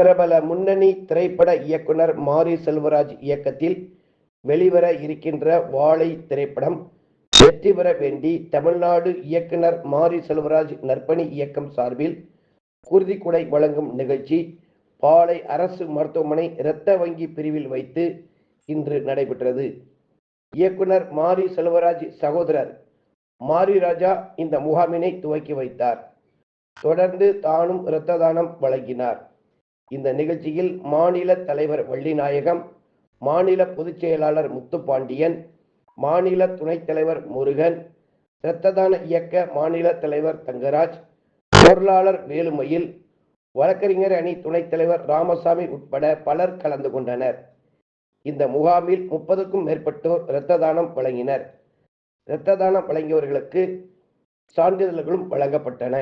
பிரபல முன்னணி திரைப்பட இயக்குனர் மாரி செல்வராஜ் இயக்கத்தில் வெளிவர இருக்கின்ற வாழை திரைப்படம் வெற்றி பெற வேண்டி தமிழ்நாடு இயக்குனர் மாரி செல்வராஜ் நற்பணி இயக்கம் சார்பில் குருதிக்குடை வழங்கும் நிகழ்ச்சி பாளை அரசு மருத்துவமனை இரத்த வங்கி பிரிவில் வைத்து இன்று நடைபெற்றது. இயக்குனர் மாரி செல்வராஜ் சகோதரர் மாரி ராஜா இந்த முகாமினை துவக்கி வைத்தார். தொடர்ந்து தானும் இரத்த தானம் வழங்கினார். இந்த நிகழ்ச்சியில் மாநில தலைவர் வள்ளிநாயகம் மாநில பொதுச் செயலாளர் முத்துப்பாண்டியன் மாநில துணைத் தலைவர் முருகன் இரத்ததான இயக்க மாநில தலைவர் தங்கராஜ் பொருளாளர் வேலுமையில் வழக்கறிஞர் அணி துணைத் தலைவர் ராமசாமி உட்பட பலர் கலந்து கொண்டனர். இந்த முகாமில் முப்பதுக்கும் மேற்பட்டோர் இரத்த தானம் வழங்கினர். இரத்த தானம் வழங்கியவர்களுக்கு சான்றிதழ்களும் வழங்கப்பட்டன.